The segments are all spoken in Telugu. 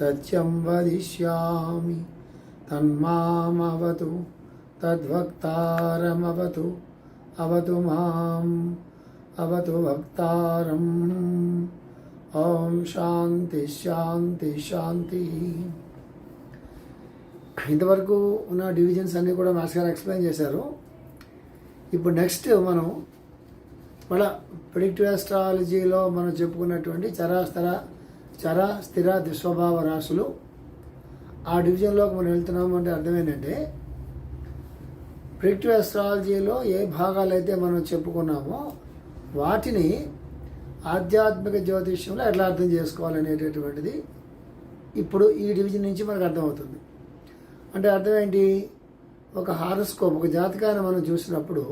సత్యం వదిష్యామి. తన్మామవతు తద్వక్తారమవతు అవతు మాం అవతు వక్తారం. ఓం శాంతి శాంతి శాంతి. ఇంతవరకు ఉన్న డివిజన్స్ అన్నీ కూడా మాస్ గారు ఎక్స్ప్లెయిన్ చేశారు. ఇప్పుడు నెక్స్ట్ మనం మళ్ళా ప్రిడిక్టివ్ ఆస్ట్రాలజీలో మనం చెప్పుకున్నటువంటి చరాస్తర చర స్థిర దుస్వభావ రాశులు. ఆ డివిజన్లోకి మనం వెళ్తున్నాము అంటే అర్థం ఏంటంటే ప్రిక్టివ్ ఆస్ట్రాలజీలో ఏ భాగాలు అయితే మనం చెప్పుకున్నామో వాటిని ఆధ్యాత్మిక జ్యోతిష్యంలో ఎట్లా అర్థం చేసుకోవాలనేటటువంటిది ఇప్పుడు ఈ డివిజన్ నుంచి మనకు అర్థమవుతుంది. అంటే అర్థం ఏంటి? ఒక హారస్కోప్ ఒక జాతకాన్ని మనం చూసినప్పుడు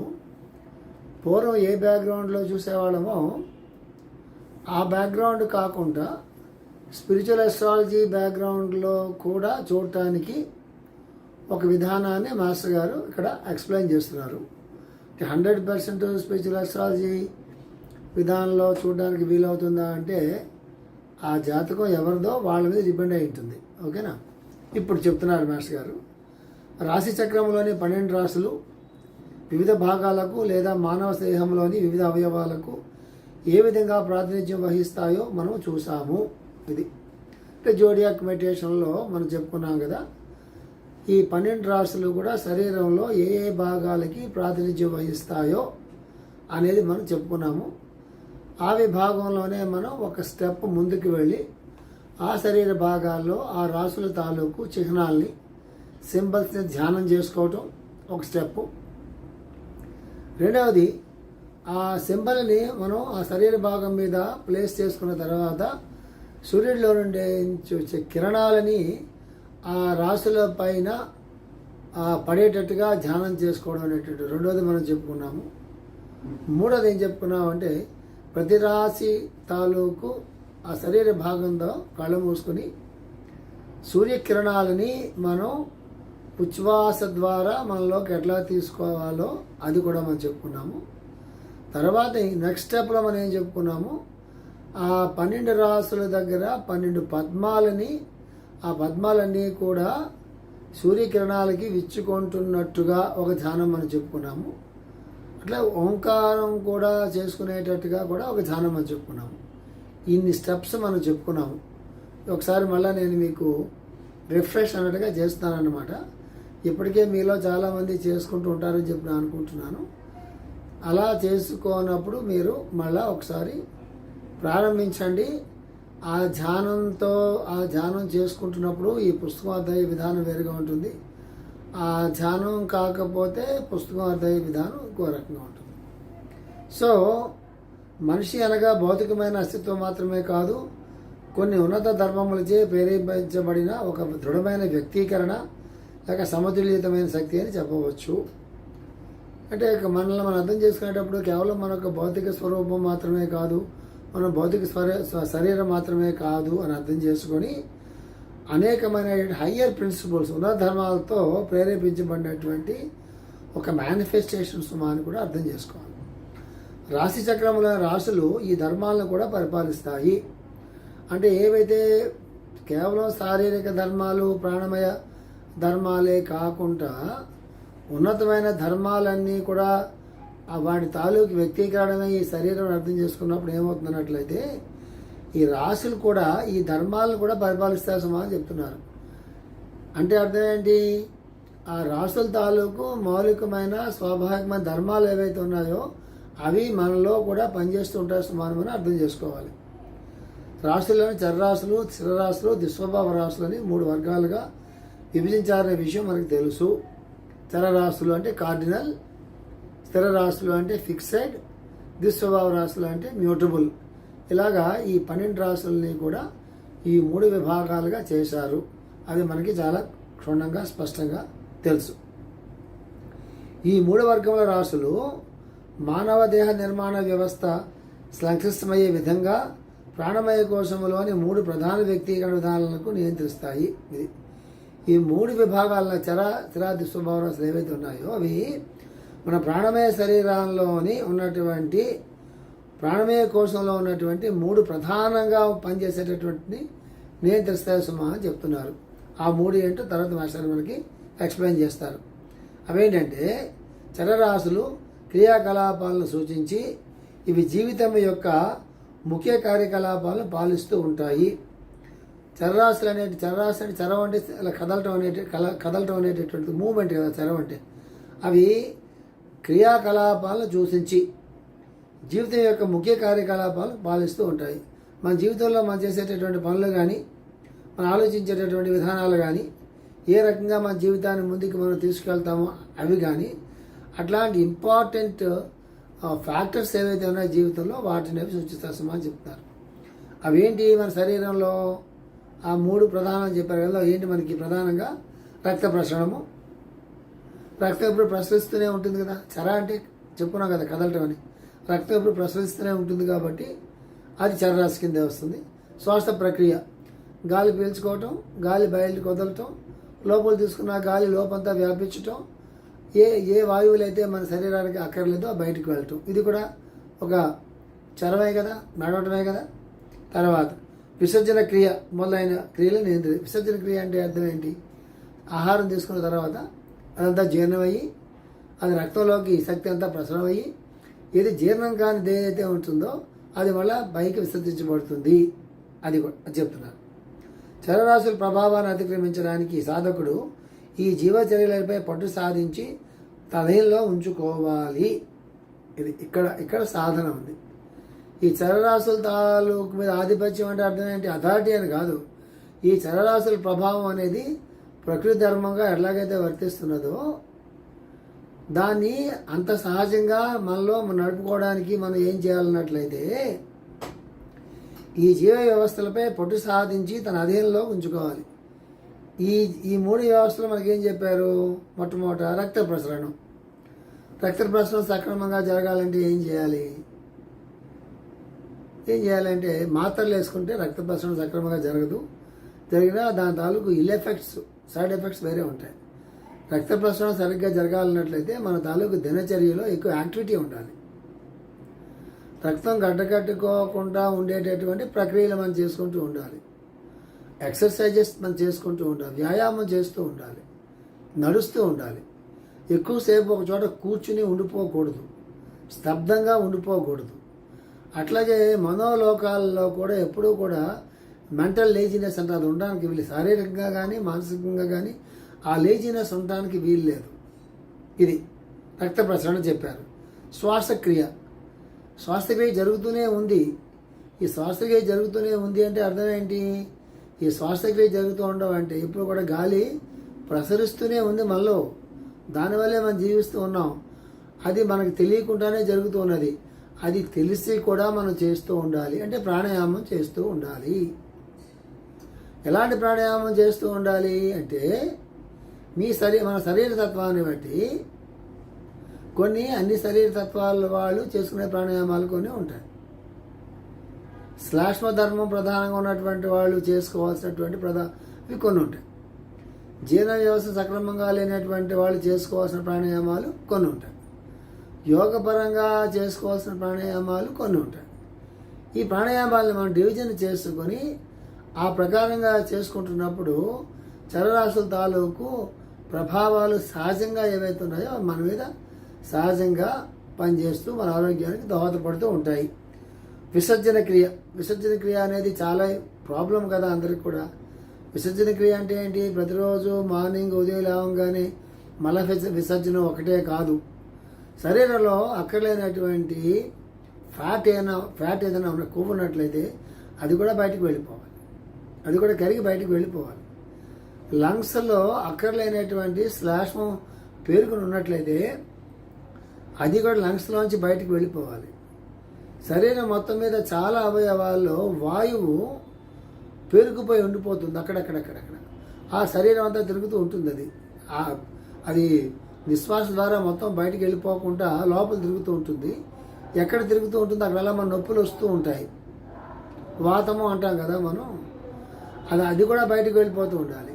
పూర్వం ఏ బ్యాక్గ్రౌండ్లో చూసేవాళ్ళమో ఆ బ్యాక్గ్రౌండ్ కాకుండా స్పిరిచువల్ అస్ట్రాలజీ బ్యాక్గ్రౌండ్లో కూడా చూడటానికి ఒక విధానాన్ని మాస్టర్ గారు ఇక్కడ ఎక్స్ప్లెయిన్ చేస్తున్నారు. హండ్రెడ్ పర్సెంట్ స్పిరిచువల్ అస్ట్రాలజీ విధానంలో చూడడానికి వీలవుతుందా అంటే ఆ జాతకం ఎవరిదో వాళ్ళ మీద డిపెండ్ అయి ఉంటుంది. ఓకేనా? ఇప్పుడు చెప్తున్నారు మాస్టర్ గారు. రాశి చక్రంలోని పన్నెండు రాశులు వివిధ భాగాలకు లేదా మానవ దేహంలోని వివిధ అవయవాలకు ఏ విధంగా ప్రాతినిధ్యం వహిస్తాయో మనం చూసాము ఇది. అంటే జోడియాక్ మెడిటేషన్లో మనం చెప్పుకున్నాం కదా ఈ పన్నెండు రాశులు కూడా శరీరంలో ఏ ఏ భాగాలకి ప్రాతినిధ్యం వహిస్తాయో అనేది మనం చెప్పుకున్నాము. ఆ విభాగంలోనే మనం ఒక స్టెప్ ముందుకు వెళ్ళి ఆ శరీర భాగాల్లో ఆ రాసుల తాలూకు చిహ్నాల్ని సింబల్స్ని ధ్యానం చేసుకోవటం ఒక స్టెప్. రెండవది ఆ సింబల్ని మనం ఆ శరీర భాగం మీద ప్లేస్ చేసుకున్న తర్వాత సూర్యుడిలో నుండి వచ్చే కిరణాలని ఆ రాసుల పైన పడేటట్టుగా ధ్యానం చేసుకోవడం అనేటువంటి రెండోది మనం చెప్పుకున్నాము. మూడోది ఏం చెప్పుకున్నామంటే ప్రతి రాశి తాలూకు ఆ శరీర భాగంలో కళ్ళు మూసుకొని సూర్యకిరణాలని మనం ఉచ్ఛ్వాస ద్వారా మనలోకి ఎట్లా తీసుకోవాలో అది కూడా మనం చెప్పుకున్నాము. తర్వాత నెక్స్ట్ స్టెప్లో మనం ఏం చెప్పుకున్నాము? ఆ పన్నెండు రాసుల దగ్గర పన్నెండు పద్మాలని ఆ పద్మాలన్నీ కూడా సూర్యకిరణాలకి విచ్చుకుంటున్నట్టుగా ఒక ధ్యానం మనం చెప్పుకున్నాము. అట్లా ఓంకారం కూడా చేసుకునేటట్టుగా కూడా ఒక ధ్యానం మనం చెప్పుకున్నాము. ఇన్ని స్టెప్స్ మనం చెప్పుకున్నాము. ఒకసారి మళ్ళీ నేను మీకు రిఫ్రెష్ అన్నట్టుగా చేస్తానన్నమాట ఇప్పటికే మీలో చాలామంది చేసుకుంటూ ఉంటారని చెప్పి అనుకుంటున్నాను. అలా చేసుకోనప్పుడు మీరు మళ్ళీ ఒకసారి ప్రారంభించండి. ఆ ధ్యానంతో ఆ ధ్యానం చేసుకుంటున్నప్పుడు ఈ పుస్తకం అధ్యాయ విధానం వేరుగా ఉంటుంది. ఆ ధ్యానం కాకపోతే పుస్తకం అధ్యాయ విధానం ఇంకో రకంగా ఉంటుంది. సో మనిషి అనగా భౌతికమైన అస్తిత్వం మాత్రమే కాదు కొన్ని ఉన్నత ధర్మములచే ప్రేరేపించబడిన ఒక దృఢమైన వ్యక్తీకరణ లేక సమతుల్యతమైన శక్తి అని చెప్పవచ్చు. అంటే మనల్ని మనం అర్థం చేసుకునేటప్పుడు కేవలం మన యొక్క భౌతిక స్వరూపం మాత్రమే కాదు మన భౌతిక శరీరం మాత్రమే కాదు అని అర్థం చేసుకొని అనేకమైన హయ్యర్ ప్రిన్సిపల్స్ ఉన్నధర్మాలతో ప్రేరేపించబడినటువంటి ఒక మేనిఫెస్టేషన్స్ అని కూడా అర్థం చేసుకోవాలి. రాశి చక్రముల రాశులు ఈ ధర్మాలను కూడా పరిపాలిస్తాయి. అంటే ఏవైతే కేవలం శారీరక ధర్మాలు ప్రాణమయ ధర్మాలే కాకుండా ఉన్నతమైన ధర్మాలన్నీ కూడా వాటి తాలూకు వ్యక్తీకరణమే ఈ శరీరం అర్థం చేసుకున్నప్పుడు ఏమవుతుందన్నట్లయితే ఈ రాశులు కూడా ఈ ధర్మాలను కూడా పరిపాలిస్తారు సమా అని చెప్తున్నారు. అంటే అర్థం ఏంటి? ఆ రాసుల తాలూకు మౌలికమైన స్వాభావికమైన ధర్మాలు ఏవైతే ఉన్నాయో అవి మనలో కూడా పనిచేస్తూ ఉంటాయి సమానమని అర్థం చేసుకోవాలి. రాశులను చర్రాసులు చిరరాశులు దుస్వభావ రాసులు అని మూడు వర్గాలుగా విభజించారనే విషయం మనకు తెలుసు. చరరాశులు అంటే కార్డినల్ స్థిర రాశులు అంటే ఫిక్సెడ్ దుస్వభావ రాశులు అంటే మ్యూటబుల్ ఇలాగా ఈ పన్నెండు రాశుల్ని కూడా ఈ మూడు విభాగాలుగా చేశారు. అది మనకి చాలా క్షుణ్ణంగా స్పష్టంగా తెలుసు. ఈ మూడు వర్గముల రాశులు మానవ దేహ నిర్మాణ వ్యవస్థ సంక్లిష్టమయ్యే విధంగా ప్రాణమయ కోశములోని మూడు ప్రధాన వ్యక్తీకరణ విధానాలకు నియంత్రిస్తాయి. ఇది ఈ మూడు విభాగాల చర చిరాది రాశులు ఏవైతే ఉన్నాయో అవి మన ప్రాణమయ శరీరంలోని ఉన్నటువంటి ప్రాణమయ కోశంలో ఉన్నటువంటి మూడు ప్రధానంగా పనిచేసేటటువంటి నియంత్రిస్తాయి సుమా అని చెప్తున్నారు. ఆ మూడు ఏంటో తర్వాత మాస్టర్ మనకి ఎక్స్ప్లెయిన్ చేస్తారు. అవేంటంటే చరరాశులు క్రియాకలాపాలను సూచించి ఇవి జీవితం యొక్క ముఖ్య కార్యకలాపాలను పాలిస్తూ ఉంటాయి. చరరాశులు అనేటి చరరాశి అంటే చరవ అంటే ఇలా కదలటం అనేటి కల కదలటం అనేటటువంటి మూమెంట్ కదా చరవ అంటే. అవి క్రియాకలాపాలను సూచించి జీవితం యొక్క ముఖ్య కార్యకలాపాలు పాలిస్తూ ఉంటాయి. మన జీవితంలో మనం చేసేటటువంటి పనులు కానీ మనం ఆలోచించేటటువంటి విధానాలు కానీ ఏ రకంగా మన జీవితాన్ని ముందుకు మనం తీసుకెళ్తామో అవి కానీ అట్లాంటి ఇంపార్టెంట్ ఫ్యాక్టర్స్ ఏవైతే ఉన్నాయో జీవితంలో వాటిని అవి సూచిస్తామని అని చెప్తున్నారు అవేంటి మన శరీరంలో ఆ మూడు ప్రధానం చెప్పారు కదా ఏంటి మనకి? ప్రధానంగా రక్త ప్రసరణము రక్తం ఎప్పుడు ప్రసరిస్తూనే ఉంటుంది కదా. చర అంటే చెప్పుకున్నాం కదా కదలటం అని. రక్తం ఎప్పుడు ప్రసరిస్తూనే ఉంటుంది కాబట్టి అది చరరాశి కిందే వస్తుంది. శ్వాస ప్రక్రియ. గాలి పీల్చుకోవటం గాలి బయలు కదలటం లోపల తీసుకున్న గాలి లోపంతా వ్యాపించటం ఏ ఏ వాయువులు అయితే మన శరీరానికి అక్కర్లేదో బయటకు వెళ్ళటం. ఇది కూడా ఒక చరమే కదా నడవటమే కదా. తర్వాత విసర్జన క్రియ మొదలైన క్రియలు నియంత్రి విసర్జన క్రియ అంటే అర్థం ఏంటి? ఆహారం తీసుకున్న తర్వాత అదంతా జీర్ణమయ్యి అది రక్తంలోకి శక్తి అంతా ప్రసరమయ్యి ఏది జీర్ణం కానిది ఏదైతే ఉంటుందో అది మళ్ళీ పైకి విసర్జించబడుతుంది. అది అది చెప్తున్నారు. చరరాశుల ప్రభావాన్ని అతిక్రమించడానికి సాధకుడు ఈ జీవచర్యలపై పట్టు సాధించి తనలో ఉంచుకోవాలి. ఇది ఇక్కడ ఇక్కడ సాధన ఉంది. ఈ చరరాశుల తాలూకు మీద ఆధిపత్యం అంటే అర్థం ఏంటి? అథారిటీ అని కాదు. ఈ చరరాశుల ప్రభావం అనేది ప్రకృతి ధర్మంగా ఎలాగైతే వర్తిస్తున్నదో దాన్ని అంత సహజంగా మనలో నడుపుకోవడానికి మనం ఏం చేయాలన్నట్లయితే ఈ జీవ వ్యవస్థలపై పట్టు సాధించి తన అధీనంలో ఉంచుకోవాలి. ఈ ఈ మూడు వ్యవస్థలు మనకేం చెప్పారు? మొట్టమొదట రక్త ప్రసరణం. రక్త ప్రసరణ సక్రమంగా జరగాలంటే ఏం చేయాలి? ఏం చేయాలంటే మాత్రలు వేసుకుంటే రక్త ప్రసరణ సక్రమంగా జరగదు. జరిగినా దాని తాలూకు ఇల్ ఎఫెక్ట్స్ సైడ్ ఎఫెక్ట్స్ వేరే ఉంటాయి. రక్త ప్రసరణ సరిగ్గా జరగాలన్నట్లయితే మన తాలూకు దినచర్యలో ఎక్కువ యాక్టివిటీ ఉండాలి. రక్తం గడ్డకట్టుకోకుండా ఉండేటటువంటి ప్రక్రియలు మనం చేసుకుంటూ ఉండాలి. ఎక్సర్సైజెస్ మనం చేసుకుంటూ ఉండాలి. వ్యాయామం చేస్తూ ఉండాలి. నడుస్తూ ఉండాలి. ఎక్కువసేపు ఒక చోట కూర్చుని ఉండిపోకూడదు. స్తబ్దంగా ఉండిపోకూడదు. అట్లాగే మనోలోకాల్లో కూడా ఎప్పుడూ కూడా మెంటల్ లేజినెస్ అంటే అది ఉండడానికి వీళ్ళు శారీరకంగా కానీ మానసికంగా కానీ ఆ లేజినెస్ ఉండడానికి వీలు లేదు. ఇది రక్త ప్రసరణ చెప్పారు. శ్వాసక్రియ. శ్వాసక్రియ జరుగుతూనే ఉంది. ఈ శ్వాసక్రియ జరుగుతూనే ఉంది అంటే అర్థం ఏంటి? ఈ శ్వాసక్రియ జరుగుతూ ఉండడం అంటే ఇప్పుడు కూడా గాలి ప్రసరిస్తూనే ఉంది మనలో. దానివల్లే మనం జీవిస్తూ ఉన్నాం. అది మనకు తెలియకుండానే జరుగుతూ ఉన్నది. అది తెలిసి కూడా మనం చేస్తూ ఉండాలి. అంటే ప్రాణాయామం చేస్తూ ఉండాలి. ఎలాంటి ప్రాణాయామం చేస్తూ ఉండాలి అంటే మీ శరీ మన శరీర తత్వాన్ని బట్టి కొన్ని అన్ని శరీర తత్వాల వాళ్ళు చేసుకునే ప్రాణాయామాలు కొన్ని ఉంటాయి. శ్లాష్మ ధర్మం ప్రధానంగా ఉన్నటువంటి వాళ్ళు చేసుకోవాల్సినటువంటి ప్రధా ఇవి కొన్ని ఉంటాయి. జీర్ణ వ్యవస్థ సక్రమంగా లేనటువంటి వాళ్ళు చేసుకోవాల్సిన ప్రాణాయామాలు కొన్ని ఉంటాయి. యోగపరంగా చేసుకోవాల్సిన ప్రాణాయామాలు కొన్ని ఉంటాయి. ఈ ప్రాణాయామాలను మనం డివిజన్ చేసుకొని ఆ ప్రకారంగా చేసుకుంటున్నప్పుడు చరరాశుల తాలూకు ప్రభావాలు సహజంగా ఏవైతే ఉన్నాయో అవి మన మీద సహజంగా పనిచేస్తూ మన ఆరోగ్యానికి దోహదపడుతూ ఉంటాయి. విసర్జన క్రియ. విసర్జన క్రియ అనేది చాలా ప్రాబ్లం కదా అందరికి కూడా. విసర్జన క్రియ అంటే ఏంటి? ప్రతిరోజు మార్నింగ్ ఉదయం లేవగానే మల విసర్జన ఒకటే కాదు. శరీరంలో అక్కర్లేనటువంటి ఫ్యాట్ ఏదైనా ఫ్యాట్ ఏదైనా ఉన్న కొవ్వు ఉన్నట్లయితే అది కూడా బయటకు వెళ్ళిపోవాలి. అది కూడా కరిగి బయటకు వెళ్ళిపోవాలి. లంగ్స్లో అక్కర్లేనటువంటి శ్లాష్మం పేరుకుని ఉన్నట్లయితే అది కూడా లంగ్స్లోంచి బయటకు వెళ్ళిపోవాలి. శరీరం మొత్తం మీద చాలా అవయవాల్లో వాయువు పేరుకుపోయి ఉండిపోతుంది అక్కడక్కడక్కడక్కడ. ఆ శరీరం అంతా తిరుగుతూ ఉంటుంది అది. అది నిశ్వాస ద్వారా మొత్తం బయటికి వెళ్ళిపోకుండా లోపల తిరుగుతూ ఉంటుంది. ఎక్కడ తిరుగుతూ ఉంటుందో అక్కడ మన నొప్పులు వస్తూ ఉంటాయి. వాతము అంటాం కదా మనం. అలా అది కూడా బయటకు వెళ్ళిపోతూ ఉండాలి.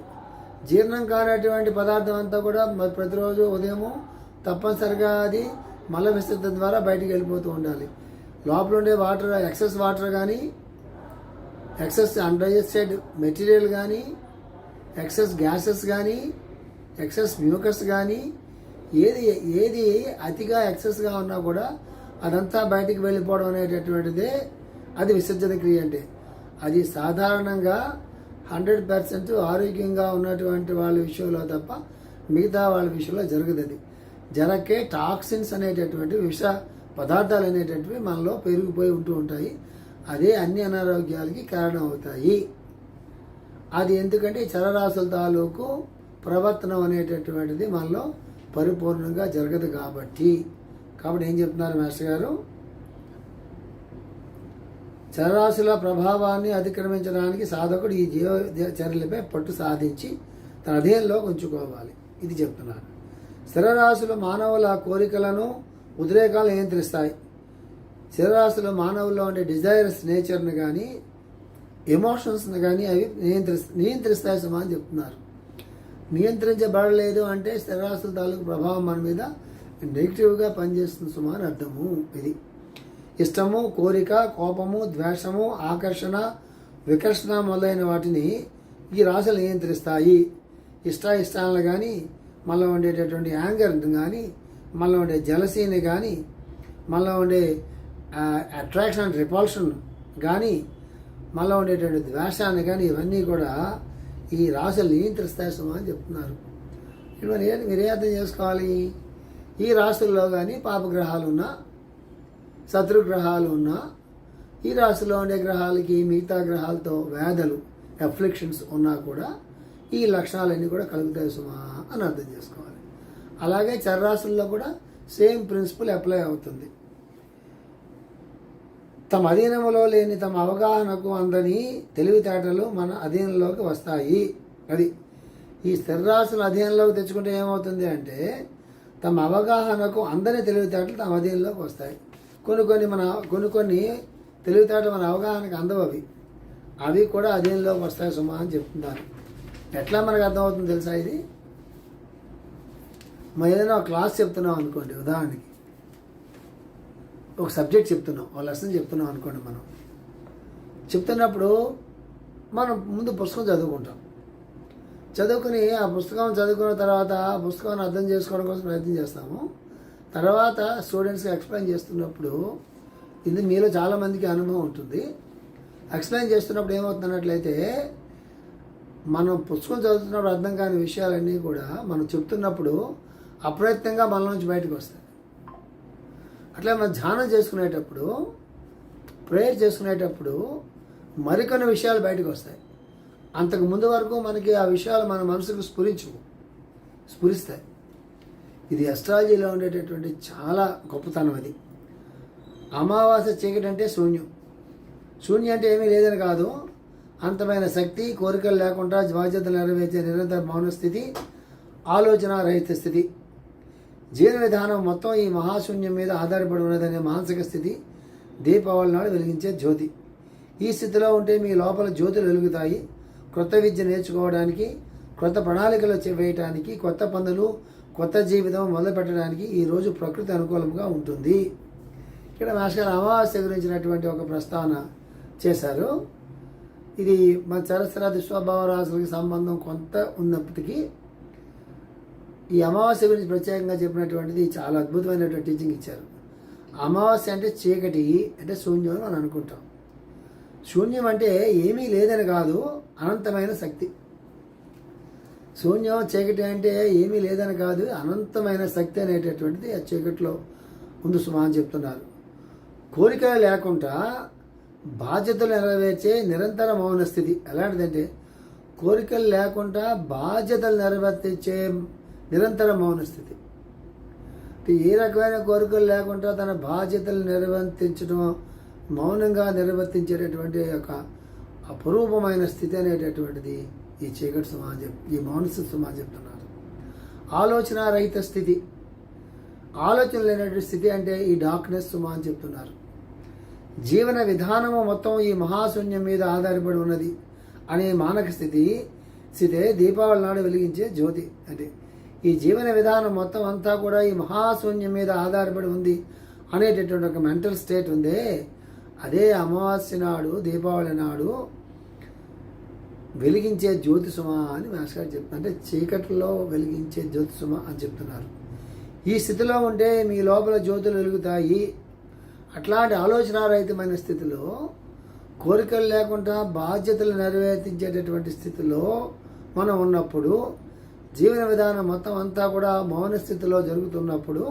జీర్ణం కానటువంటి పదార్థం అంతా కూడా ప్రతిరోజు ఉదయము తప్పనిసరిగా అది మల విసర్జన ద్వారా బయటికి వెళ్ళిపోతూ ఉండాలి. లోపల ఉండే వాటర్ ఎక్సెస్ వాటర్ కానీ ఎక్సెస్ అన్డైజెస్టెడ్ మెటీరియల్ కానీ ఎక్సెస్ గ్యాసెస్ కానీ ఎక్సెస్ మ్యూకస్ కానీ ఏది ఏది అతిగా ఎక్సెస్గా ఉన్నా కూడా అదంతా బయటికి వెళ్ళిపోవడం అనేటటువంటిదే అది విసర్జన క్రియ అంటే. అది సాధారణంగా హండ్రెడ్ పర్సెంట్ ఆరోగ్యంగా ఉన్నటువంటి వాళ్ళ విషయంలో తప్ప మిగతా వాళ్ళ విషయంలో జరగదు అది జరకే టాక్సిన్స్ అనేటటువంటి విష పదార్థాలు అనేటటువంటివి మనలో పెరిగిపోయి ఉంటూ ఉంటాయి. అదే అన్ని అనారోగ్యాలకి కారణం అవుతాయి అది ఎందుకంటే ఈ చలరాశుల తాలూకు ప్రవర్తనం అనేటటువంటిది మనలో పరిపూర్ణంగా జరగదు కాబట్టి. కాబట్టి ఏం చెప్తున్నారు మాస్టర్ గారు? చరరాశుల ప్రభావాన్ని అతిక్రమించడానికి సాధకుడు ఈ జీవ చర్యలపై పట్టు సాధించి తన అధీనంలో ఉంచుకోవాలి. ఇది చెప్తున్నారు. స్థిరరాశులు మానవుల కోరికలను ఉద్రేకాలను నియంత్రిస్తాయి. స్థిరరాశులు మానవుల్లో ఉండే డిజైరస్ నేచర్ని కానీ ఎమోషన్స్ని కానీ అవి నియంత్రి నియంత్రిస్తాయి సుమా అని చెప్తున్నారు. నియంత్రించబడలేదు అంటే స్థిరరాశుల తాలూకు ప్రభావం మన మీద నెగిటివ్గా పనిచేస్తుంది సుమా అని అర్థము ఇది. ఇష్టము కోరిక కోపము ద్వేషము ఆకర్షణ వికర్షణ మొదలైన వాటిని ఈ రాశులు నియంత్రిస్తాయి. ఇష్ట కానీ మళ్ళీ ఉండేటటువంటి యాంగర్ని కానీ మళ్ళీ ఉండే జలసీని కానీ మళ్ళీ ఉండే అట్రాక్షన్ అండ్ రిపల్షన్ కానీ మళ్ళీ ఉండేటువంటి ద్వేషాన్ని కానీ ఇవన్నీ కూడా ఈ రాశులు నియంత్రిస్తాయి సుమా అని చెప్తున్నారు. ఇప్పుడు ఏంటి మీరు అర్థం చేసుకోవాలి? ఈ రాశుల్లో కానీ పాపగ్రహాలు ఉన్నా శత్రుగ్రహాలు ఉన్నా ఈ రాశిలో ఉండే గ్రహాలకి మిగతా గ్రహాలతో వ్యాధులు అఫ్లిక్షన్స్ ఉన్నా కూడా ఈ లక్షణాలన్నీ కూడా కలుగుతాయి సుమా అని అర్థం చేసుకోవాలి. అలాగే చర్రాశుల్లో కూడా సేమ్ ప్రిన్సిపల్ అప్లై అవుతుంది. తమ అధీనంలో లేని తమ అవగాహనకు అందని తెలివితేటలు మన అధీనంలోకి వస్తాయి. అది ఈ స్థిరరాశుల అధీనంలోకి తెచ్చుకుంటే ఏమవుతుంది అంటే తమ అవగాహనకు అందని తెలివితేటలు తమ అధీనంలోకి వస్తాయి. కొన్ని కొన్ని మన కొన్ని కొన్ని తెలివితేటలు మన అవగాహనకు అందవు అవి. అవి కూడా అధీనంలోకి వస్తాయి సుమా అని చెప్తున్నారు. ఎట్లా మనకు అర్థమవుతుంది తెలుసా ఇది? మనం ఏదైనా ఒక క్లాస్ చెప్తున్నాం అనుకోండి ఉదాహరణకి. ఒక సబ్జెక్ట్ చెప్తున్నాం ఒక లెసన్ చెప్తున్నాం అనుకోండి మనం. చెప్తున్నప్పుడు మనం ముందు పుస్తకం చదువుకుంటాం. చదువుకుని ఆ పుస్తకం చదువుకున్న తర్వాత ఆ పుస్తకాన్ని అర్థం చేసుకోవడం కోసం ప్రయత్నం చేస్తాము. తర్వాత స్టూడెంట్స్కి ఎక్స్ప్లెయిన్ చేస్తున్నప్పుడు ఇది మీలో చాలామందికి అనుభవం ఉంటుంది. ఎక్స్ప్లెయిన్ చేస్తున్నప్పుడు ఏమవుతున్నట్లయితే మనం పుస్తకం చదువుతున్నప్పుడు అర్థం కాని విషయాలన్నీ కూడా మనం చెప్తున్నప్పుడు అప్రయత్నంగా మన నుంచి బయటకు వస్తాయి. అట్లా మనం ధ్యానం చేసుకునేటప్పుడు ప్రేయర్ చేసుకునేటప్పుడు మరికొన్ని విషయాలు బయటకు వస్తాయి. అంతకు ముందు వరకు మనకి ఆ విషయాలు మన మనసుకు స్ఫురించవు స్ఫురిస్తాయి. ఇది అస్ట్రాలజీలో ఉండేటటువంటి చాలా గొప్పతనం అది. అమావాస్య చీకటి అంటే శూన్యం. శూన్యం అంటే ఏమీ లేదని కాదు. అంతమైన శక్తి కోరికలు లేకుండా బాధ్యతలు నెరవేర్చే నిరంతర మౌన స్థితి ఆలోచన రహిత స్థితి. జీవన విధానం మొత్తం ఈ మహాశూన్యం మీద ఆధారపడి ఉన్నదనే మానసిక స్థితి దీపావళి నాడు వెలిగించే జ్యోతి. ఈ స్థితిలో ఉంటే మీ లోపల జ్యోతులు వెలుగుతాయి. క్రొత్త విద్య నేర్చుకోవడానికి క్రొత్త ప్రణాళికలు వేయటానికి కొత్త పనులు కొత్త జీవితం మొదలుపెట్టడానికి ఈరోజు ప్రకృతి అనుకూలంగా ఉంటుంది. ఇక్కడ మాస్టర్ అమావాస్య గురించినటువంటి ఒక ప్రస్తావన చేశారు. ఇది మన చరసరాది స్వభావ రాశులకి సంబంధం కొంత ఉన్నప్పటికీ ఈ అమావాస్య గురించి ప్రత్యేకంగా చెప్పినటువంటిది చాలా అద్భుతమైనటువంటి టీచింగ్ ఇచ్చారు. అమావాస్య అంటే చీకటి అంటే శూన్యం అని మనం అనుకుంటాం. శూన్యం అంటే ఏమీ లేదని కాదు అనంతమైన శక్తి. శూన్యం చీకటి అంటే ఏమీ లేదని కాదు అనంతమైన శక్తి అనేటటువంటిది ఆ చీకటిలో ముందు సుమా అని చెప్తున్నారు. కోరికలు లేకుండా బాధ్యతలు నెరవేర్చే నిరంతర మౌన స్థితి ఎలాంటిదంటే కోరికలు లేకుండా బాధ్యతలు నెరవేర్చే నిరంతర మౌన స్థితి. ఏ రకమైన కోరికలు లేకుండా తన బాధ్యతలు నిర్వర్తించడం మౌనంగా నిర్వర్తించేటటువంటి ఒక అపురూపమైన స్థితి అనేటటువంటిది ఈ చీకటి సుమ చెప్ ఈ మౌనస్థితి సుమ చెప్తున్నారు. ఆలోచన రహిత స్థితి. ఆలోచన లేనటువంటి స్థితి అంటే ఈ డార్క్నెస్ సుమ అని చెప్తున్నారు. జీవన విధానము మొత్తం ఈ మహాశూన్యం మీద ఆధారపడి ఉన్నది అనే మానక స్థితి స్థితే దీపావళి నాడు వెలిగించే జ్యోతి అంటే ఈ జీవన విధానం మొత్తం అంతా కూడా ఈ మహాశూన్యం మీద ఆధారపడి ఉంది అనేటటువంటి ఒక మెంటల్ స్టేట్ ఉందే. అదే అమావాస్య నాడు దీపావళి నాడు వెలిగించే జ్యోతిసుమ అని మాస్టర్ గారు చెప్తున్నారు. అంటే చీకటిలో వెలిగించే జ్యోతిసుమ అని చెప్తున్నారు. ఈ స్థితిలో ఉంటే మీ లోపల జ్యోతులు వెలుగుతాయి. అట్లాంటి ఆలోచనారహితమైన స్థితిలో కోరికలు లేకుండా బాధ్యతలు నెరవేర్తించేటటువంటి స్థితిలో మనం ఉన్నప్పుడు జీవన విధానం మొత్తం అంతా కూడా మౌన స్థితిలో జరుగుతున్నప్పుడు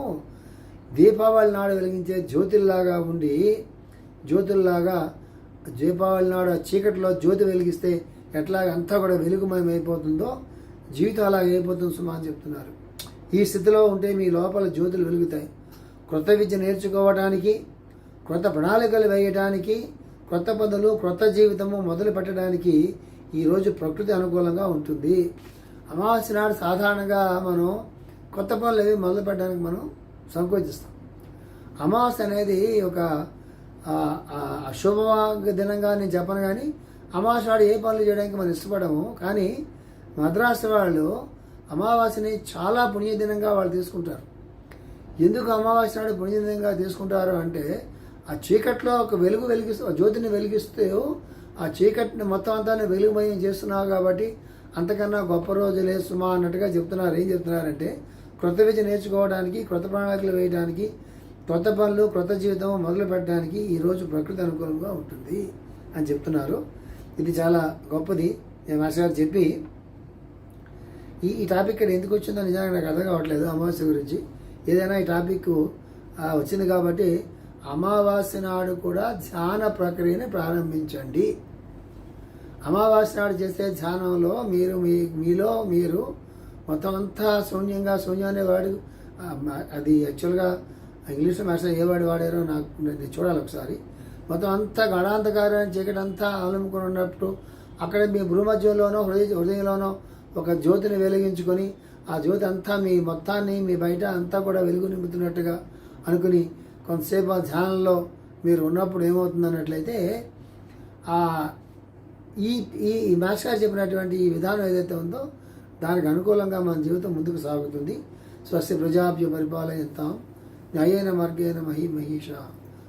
దీపావళి నాడు వెలిగించే జ్యోతిల్లాగా ఉండి జ్యోతుల్లాగా దీపావళి నాడు ఆ చీకటిలో జ్యోతి వెలిగిస్తే ఎట్లాగంతా కూడా వెలుగుమయం అయిపోతుందో జీవితం అలాగే అయిపోతుంది సుమా అని చెప్తున్నారు. ఈ స్థితిలో ఉంటే మీ లోపల జ్యోతులు వెలుగుతాయి. క్రొత్త విద్య నేర్చుకోవడానికి క్రొత్త ప్రణాళికలు వేయడానికి క్రొత్త పనులు క్రొత్త జీవితము మొదలు పెట్టడానికి ఈరోజు ప్రకృతి అనుకూలంగా ఉంటుంది. అమావాస్య నాడు సాధారణంగా మనం కొత్త పనులు అవి మొదలు పెట్టడానికి మనం సంకోచిస్తాం. అమావాస్య అనేది ఒక అశుభ దినంగా నేను చెప్పను కానీ అమావాస్య నాడు ఏ పనులు చేయడానికి మనం ఇష్టపడము కానీ మద్రాసు వాళ్ళు అమావాస్యని చాలా పుణ్యదినంగా వాళ్ళు తీసుకుంటారు. ఎందుకు అమావాస్య నాడు పుణ్యదినంగా తీసుకుంటారు అంటే ఆ చీకట్లో ఒక వెలుగు వెలిగిస్తూ జ్యోతిని వెలిగిస్తే ఆ చీకటిని మొత్తం అంతా వెలుగుమయం చేస్తున్నావు కాబట్టి అంతకన్నా గొప్ప రోజు లేదు సుమా అన్నట్టుగా చెప్తున్నారు. ఏం చెప్తున్నారంటే క్రొత్త విద్య నేర్చుకోవడానికి క్రొత్త ప్రణాళికలు వేయడానికి క్రొత్త పనులు క్రొత్త జీవితం మొదలు పెట్టడానికి ఈరోజు ప్రకృతి అనుకూలంగా ఉంటుంది అని చెప్తున్నారు. ఇది చాలా గొప్పది. నేను మాస్టర్ గారు చెప్పి ఈ ఈ టాపిక్ ఇక్కడ ఎందుకు వచ్చిందో నిజంగా నాకు అర్థం కావట్లేదు అమావాస్య గురించి. ఏదైనా ఈ టాపిక్ వచ్చింది కాబట్టి అమావాస్య నాడు కూడా ధ్యాన ప్రక్రియని ప్రారంభించండి. అమావాస్య నాడు చేసే ధ్యానంలో మీరు మీ మీలో మీరు మొత్తం అంతా శూన్యంగా శూన్యాన్ని వాడు అది యాక్చువల్గా ఇంగ్లీష్లో మాస్టర్ ఏ వాడు వాడారో నాకు నేను చూడాలి ఒకసారి. మొత్తం అంతా గణాంతకారం చీకటి అంతా ఆలముకొని ఉన్నప్పుడు అక్కడ మీ భూమధ్యంలోనో హృదయ హృదయంలోనో ఒక జ్యోతిని వెలిగించుకొని ఆ జ్యోతి అంతా మీ మొత్తాన్ని మీ బయట అంతా కూడా వెలుగు నింపుతున్నట్టుగా అనుకుని కొంతసేపు ఆ ధ్యానంలో మీరు ఉన్నప్పుడు ఏమవుతుంది అన్నట్లయితే ఆ ఈ ఈ మాస్టర్ గారు చెప్పినటువంటి ఈ విధానం ఏదైతే ఉందో దానికి అనుకూలంగా మన జీవితం ముందుకు సాగుతుంది. స్వస్తి ప్రజాభ్య పరిపాలయంతాం. న్యాయేన మార్గేణ మహి మహిష.